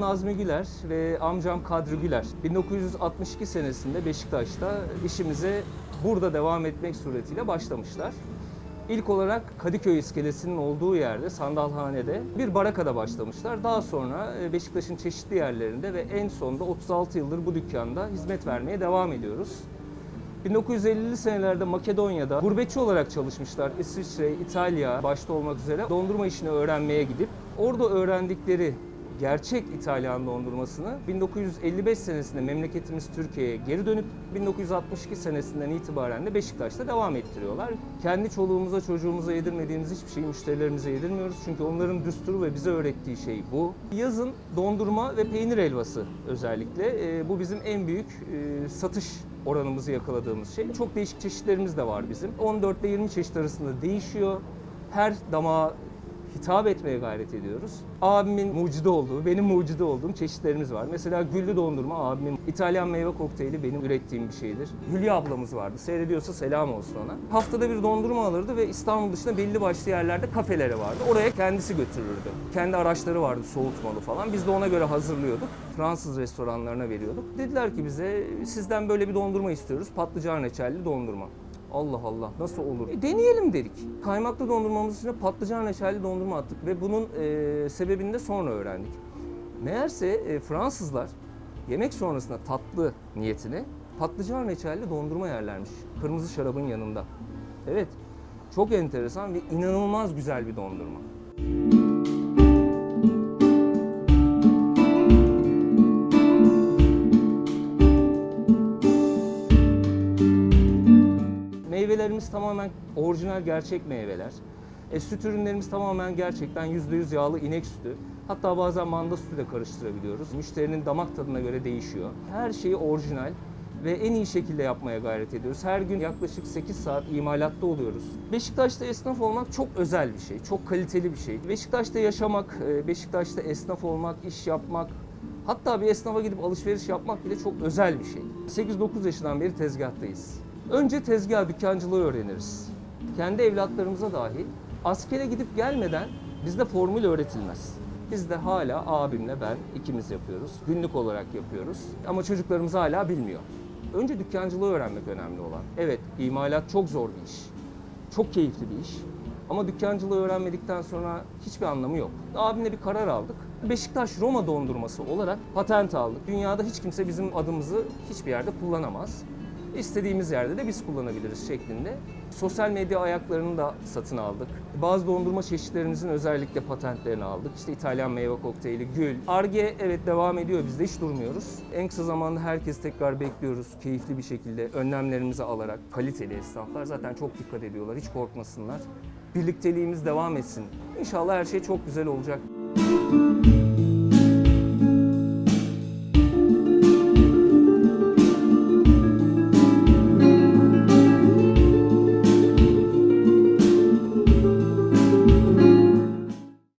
Azmi Güler ve amcam Kadri Güler 1962 senesinde Beşiktaş'ta işimize burada devam etmek suretiyle başlamışlar. İlk olarak Kadıköy iskelesinin olduğu yerde, Sandalhane'de bir barakada başlamışlar. Daha sonra e, Beşiktaş'ın çeşitli yerlerinde ve en sonunda 36 yıldır bu dükkanda hizmet vermeye devam ediyoruz. 1950'li senelerde Makedonya'da gurbetçi olarak çalışmışlar. İsviçre, İtalya başta olmak üzere dondurma işini öğrenmeye gidip orada öğrendikleri gerçek İtalyan dondurmasını 1955 senesinde memleketimiz Türkiye'ye geri dönüp 1962 senesinden itibaren de Beşiktaş'ta devam ettiriyorlar. Kendi çoluğumuza çocuğumuza yedirmediğimiz hiçbir şeyi müşterilerimize yedirmiyoruz. Çünkü onların düsturu ve bize öğrettiği şey bu. Yazın dondurma ve peynir helvası özellikle. Ee, bu bizim en büyük e, satış oranımızı yakaladığımız şey. Çok değişik çeşitlerimiz de var bizim. 14 ile 20 çeşit arasında değişiyor. Her damağa hitap etmeye gayret ediyoruz. Abimin mucidi olduğu, benim mucidi olduğum çeşitlerimiz var. Mesela güllü dondurma abimin İtalyan meyve kokteyli benim ürettiğim bir şeydir. Hülya ablamız vardı. Seyrediyorsa selam olsun ona. Haftada bir dondurma alırdı ve İstanbul dışında belli başlı yerlerde kafeleri vardı. Oraya kendisi götürürdü. Kendi araçları vardı soğutmalı falan. Biz de ona göre hazırlıyorduk. Fransız restoranlarına veriyorduk. Dediler ki bize sizden böyle bir dondurma istiyoruz. Patlıcan reçelli dondurma. Allah Allah nasıl olur? E, deneyelim dedik. Kaymaklı dondurmamız içine patlıcan reçelli dondurma attık ve bunun e, sebebini de sonra öğrendik. Meğerse e, Fransızlar yemek sonrasında tatlı niyetine patlıcan reçelli dondurma yerlermiş. Kırmızı şarabın yanında. Evet. Çok enteresan ve inanılmaz güzel bir dondurma. Meyvelerimiz tamamen orijinal gerçek meyveler. E, süt ürünlerimiz tamamen gerçekten %100 yağlı inek sütü. Hatta bazen manda sütü de karıştırabiliyoruz. Müşterinin damak tadına göre değişiyor. Her şeyi orijinal ve en iyi şekilde yapmaya gayret ediyoruz. Her gün yaklaşık 8 saat imalatta oluyoruz. Beşiktaş'ta esnaf olmak çok özel bir şey, çok kaliteli bir şey. Beşiktaş'ta yaşamak, e, Beşiktaş'ta esnaf olmak, iş yapmak, hatta bir esnafa gidip alışveriş yapmak bile çok özel bir şey. 8-9 yaşından beri tezgahtayız. Önce tezgah, dükkancılığı öğreniriz. Kendi evlatlarımıza dahi askere gidip gelmeden bizde formül öğretilmez. Biz de hala abimle ben ikimiz yapıyoruz. Günlük olarak yapıyoruz. Ama çocuklarımız hala bilmiyor. Önce dükkancılığı öğrenmek önemli olan. Evet, imalat çok zor bir iş. Çok keyifli bir iş. Ama dükkancılığı öğrenmedikten sonra hiçbir anlamı yok. Abimle bir karar aldık. Beşiktaş Roma dondurması olarak patent aldık. Dünyada hiç kimse bizim adımızı hiçbir yerde kullanamaz. İstediğimiz yerde de biz kullanabiliriz şeklinde. Sosyal medya ayaklarını da satın aldık. Bazı dondurma çeşitlerimizin özellikle patentlerini aldık. İşte İtalyan meyve kokteyli, gül. Arge evet devam ediyor. Biz de hiç durmuyoruz. En kısa zamanda herkes tekrar bekliyoruz. Keyifli bir şekilde önlemlerimizi alarak kaliteli esnaflar zaten çok dikkat ediyorlar. Hiç korkmasınlar. Birlikteliğimiz devam etsin. İnşallah her şey çok güzel olacak.